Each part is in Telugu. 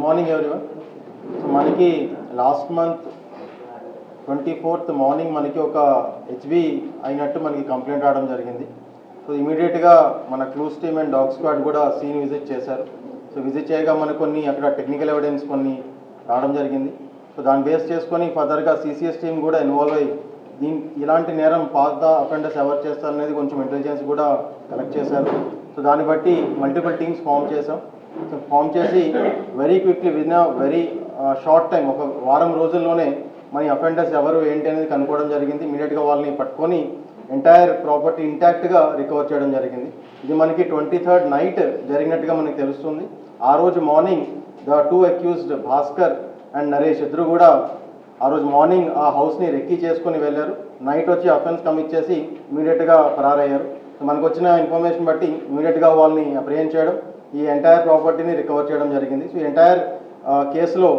గుడ్ మార్నింగ్ ఎవరివన్ సో మనకి last month twenty fourth morning మనకి ఒక హెచ్బి అయినట్టు మనకి కంప్లైంట్ రావడం జరిగింది. సో ఇమీడియట్గా మన clues team and dog squad కూడా సీన్ విజిట్ చేశారు. సో విజిట్ చేయగా మనకు కొన్ని అక్కడ టెక్నికల్ ఎవిడెన్స్ కొన్ని రావడం జరిగింది. సో దాన్ని బేస్ చేసుకొని ఫర్దర్గా సిసిఎస్ టీమ్ కూడా ఇన్వాల్వ్ అయ్యి దీని ఇలాంటి నేరం పాత అఫెండర్స్ ఎవరు చేస్తారనేది కొంచెం ఇంటెలిజెన్స్ కూడా కలెక్ట్ చేశారు. సో దాన్ని బట్టి మల్టిపుల్ టీమ్స్ ఫామ్ చేసాం ఫామ్ చేసి very quickly in very short time ఒక వారం రోజుల్లోనే మన అఫెండర్స్ ఎవరు ఏంటి అనేది కనుక్కోవడం జరిగింది. ఇమీడియట్గా వాళ్ళని పట్టుకొని ఎంటైర్ ప్రాపర్టీ ఇంటాక్ట్గా రికవర్ చేయడం జరిగింది. ఇది మనకి ట్వంటీ థర్డ్ నైట్ జరిగినట్టుగా మనకి తెలుస్తుంది. ఆ రోజు morning the two accused Bhaskar and Naresh ఇద్దరు కూడా ఆ రోజు మార్నింగ్ ఆ హౌస్ని రెక్కీ చేసుకొని వెళ్ళారు. నైట్ వచ్చి అఫెన్స్ కమిట్ చేసి ఇమీడియట్గా ఫరారయ్యారు. మనకు వచ్చిన ఇన్ఫర్మేషన్ బట్టి ఇమీడియట్గా వాళ్ళని అప్రిహెండ్ చేయడం. ఈ ఎంటైర్ ప్రాపర్టీని రికవర్ చేయడం జరిగింది. సో ఎంటైర్ కేసులో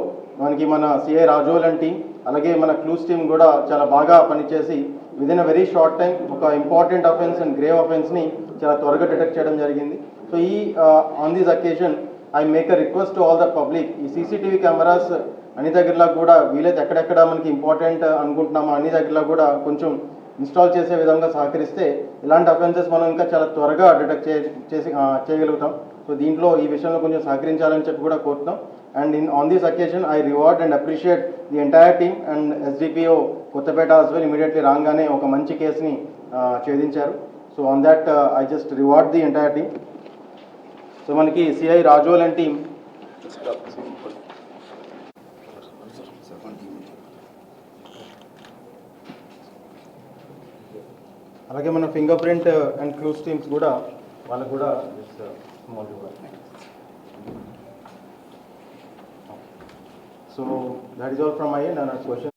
మనకి మన సిఐ రాజోల్ అండ్ టీం అలాగే మన క్లూస్ టీం కూడా చాలా బాగా పనిచేసి within a very short time ఒక ఇంపార్టెంట్ అఫెన్స్ అండ్ గ్రేవ్ అఫెన్స్ని చాలా త్వరగా డిటెక్ట్ చేయడం జరిగింది. సో ఈ on this occasion I make a request to all the public ఈ సీసీటీవీ కెమెరాస్ అన్ని దగ్గరలో కూడా వీలైతే ఎక్కడెక్కడ మనకి ఇంపార్టెంట్ అనుకుంటున్నామో అన్ని దగ్గరలో కూడా కొంచెం ఇన్స్టాల్ చేసే విధంగా సహకరిస్తే ఇలాంటి అఫెన్సెస్ మనం ఇంకా చాలా త్వరగా డిటెక్ట్ చే చేసి చేయగలుగుతాం. సో దీంట్లో ఈ విషయంలో కొంచెం సహకరించాలని చెప్పి కూడా కోరుతున్నాం. And in on this occasion I reward and appreciate the entire team and SDPO Kothapeta has well immediately రాగానే ఒక మంచి కేసుని ఛేదించారు. So on that I just reward the entire team so మనకి సిఐ రాజోల్ అండ్ టీమ్ అలాగే మన finger print and clues teams కూడా వాళ్ళకు కూడా just, uh, small reward. So that is all from my end and our question.